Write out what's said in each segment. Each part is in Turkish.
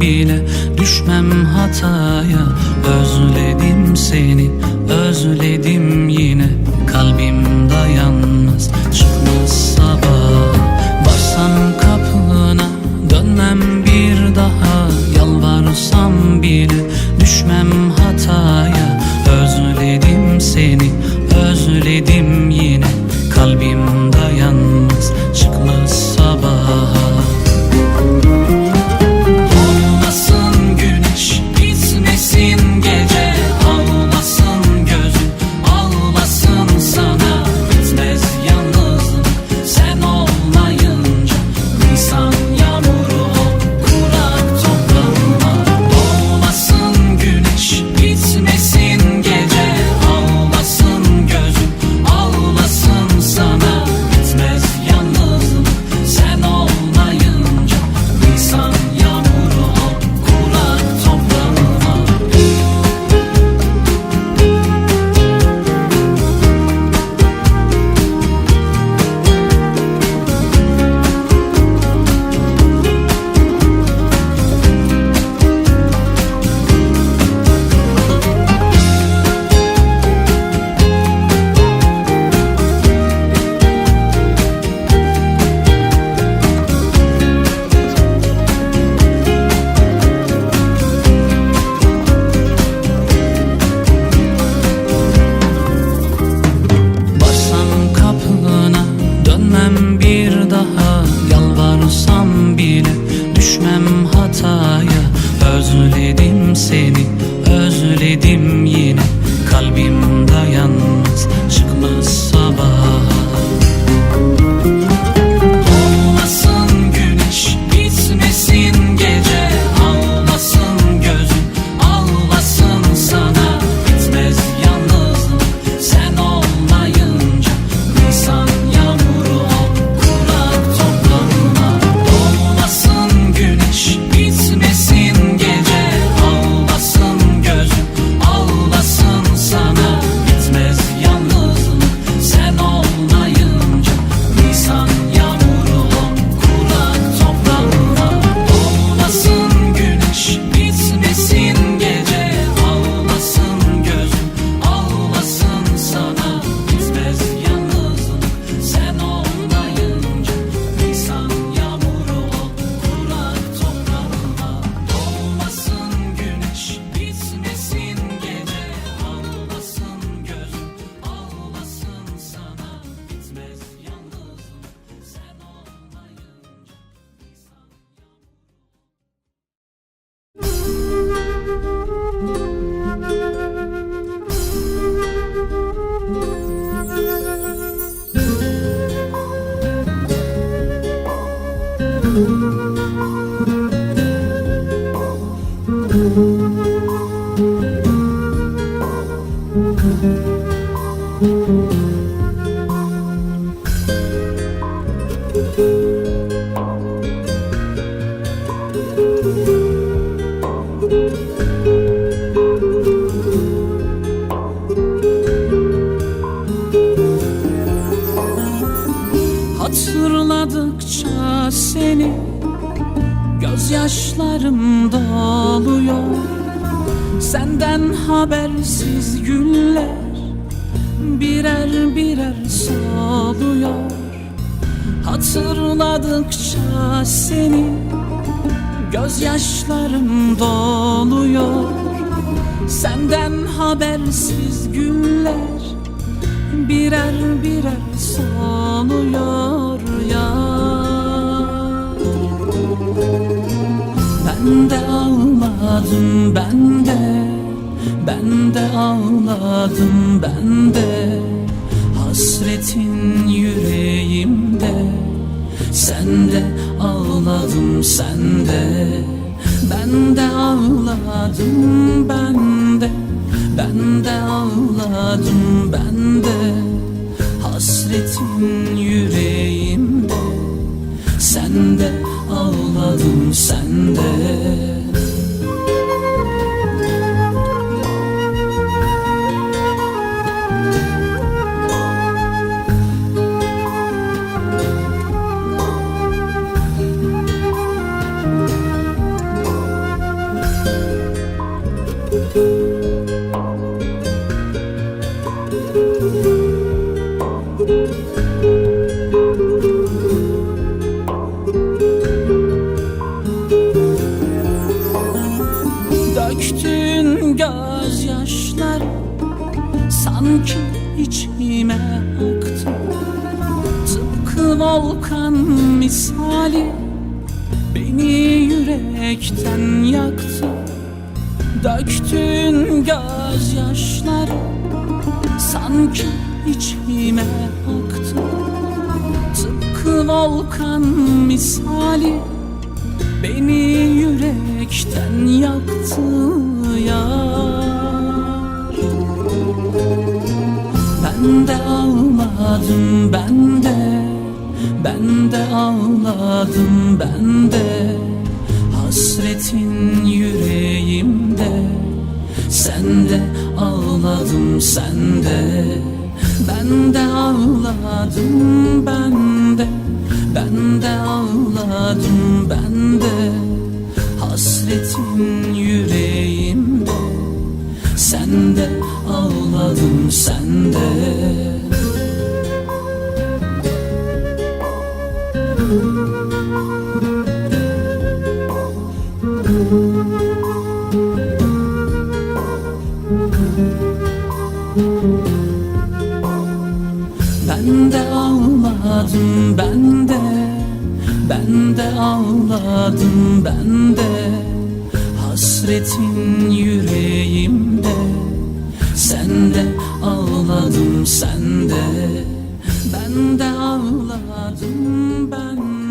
bile düşmem hataya. Özledim seni özledim yine. Kalbim dayanmaz Çok sensiz güller birer birer soluyor Hatırladıkça seni gözyaşlarım doluyor. Senden habersiz güller birer birer soluyor ya. Ben de ağladım ben de ben de ağladım ben de Hasretin yüreğimde. Sen de ağladım sen de. Ben de ağladım ben de. Ben de ağladım ben de Hasretin yüreğimde. Sen de ağladım sen de. Misali Beni yürekten yaktı. Döktüğün gözyaşları Sanki içime aktı. Tıpkı volkan misali Beni yürekten yaktı yar. Ben de ağladım ben de Ben de ağladım ben de Hasretin yüreğimde. Sen de ağladım sen de. Ben de ağladım ben de. Ben de ağladım ben de Hasretin yüreğimde. Sen de ağladım sen de ağladım ben de Ben de ağladım ben de. Hasretin yüreğimde Sen de ağladım sen de. Ben de ağladım ben de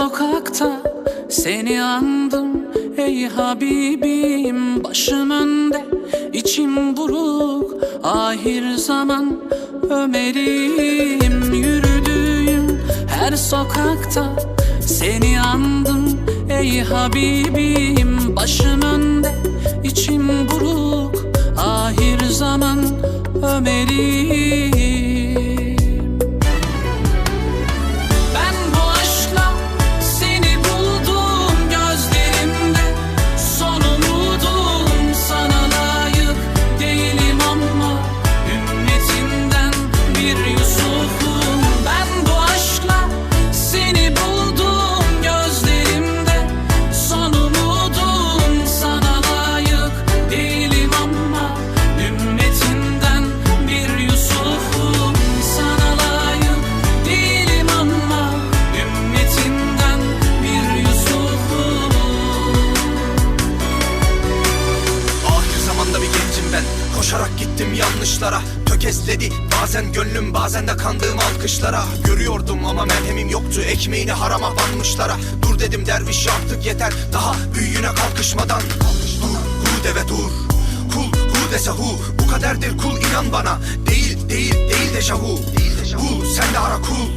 sokakta seni andım. Ey Habibim Başım önde içim buruk. Ahir zaman Ömer'im Yürüdüğüm her sokakta seni andım. Ey Habibim Başım önde içim buruk. Ahir zaman Ömer'im de kandığım alkışlara. Görüyordum ama merhemim yoktu Ekmeğini harama banmışlara. Dur dedim derviş artık yeter Daha büyüğüne kalkışmadan. Dur hu de ve dur. Kul hu dese hu. Bu kaderdir kul inan bana. Değil değil değil dejavu Bul sen de ara kul.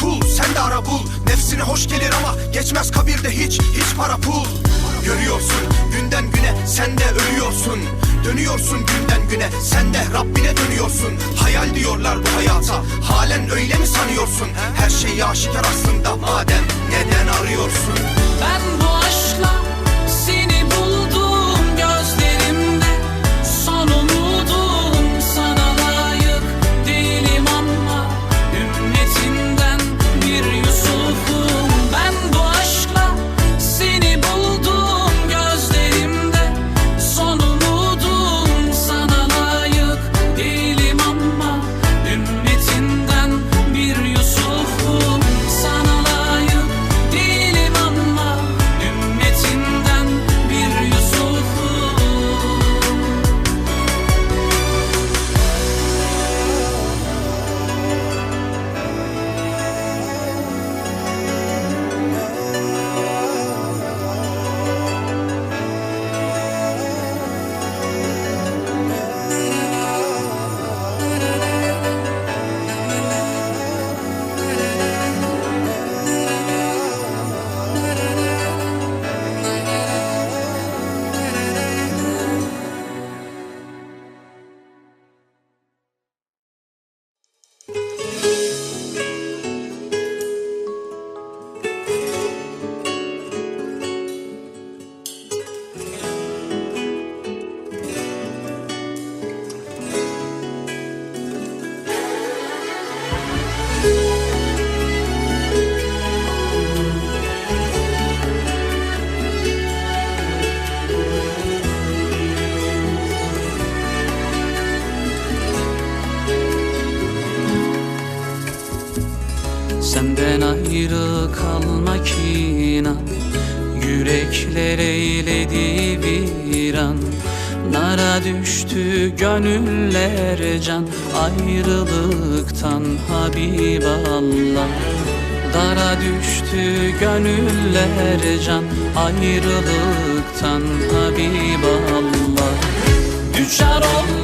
Kul sen de ara bul. Nefsine hoş gelir ama Geçmez kabirde hiç hiç para pul. Görüyorsun günden güne sen de ölüyorsun Dönüyorsun günden güne sen de Rabbine dönüyorsun. Hayal diyorlar bu hayata halen öyle mi sanıyorsun? Her şey aşikar aslında madem neden arıyorsun? Ben bu inan Yürekler eyledi viran Nara düştü gönüller can Ayrılıktan Habiballah Dara düştü gönüller can Ayrılıktan Habiballah Düşer olma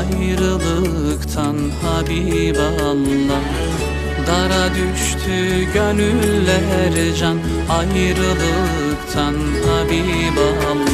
ayrılıktan Habiballah. Dara düştü gönüller can ayrılıktan Habiballah.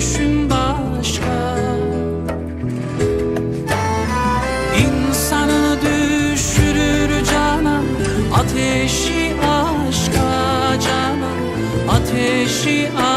düşün başka. İnsanı düşürür cana Ateşi aşka cana Ateşi aşka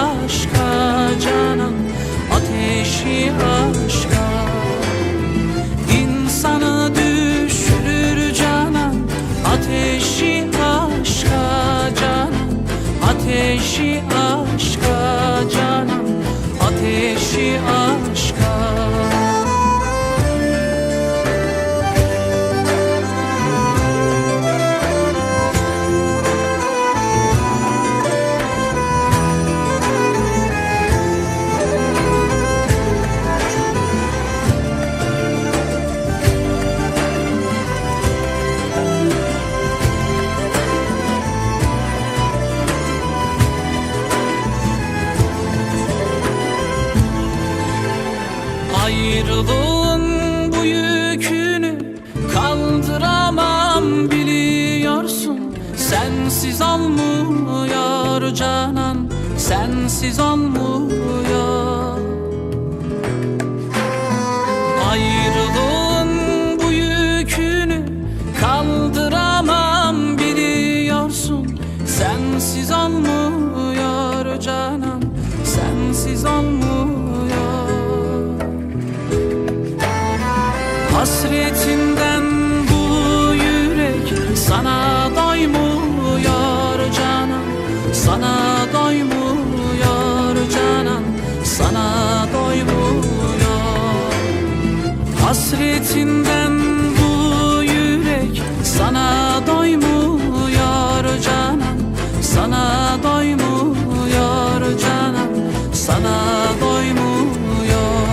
Hasretinden bu yürek sana doymuyor canan Sana doymuyor canan Sana doymuyor.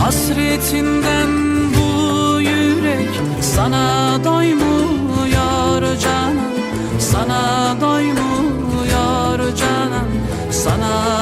Hasretinden bu yürek sana doymuyor canan Sana doymuyor canan Sana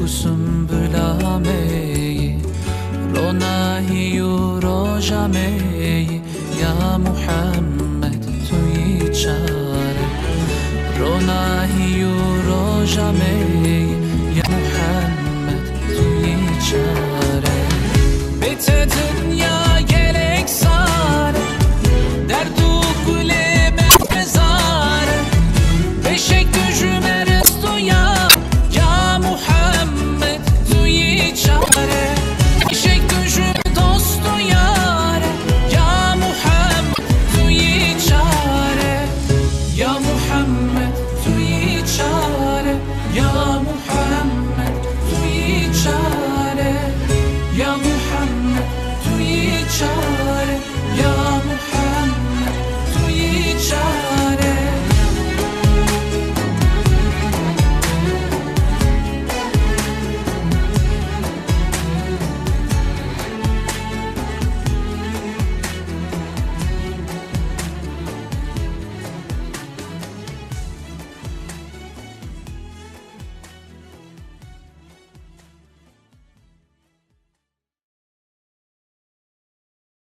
Çiçek sümbülameyi Ronahiyu rojameyi Ya Muhammed tu içare Ronahiyu rojameyi I'm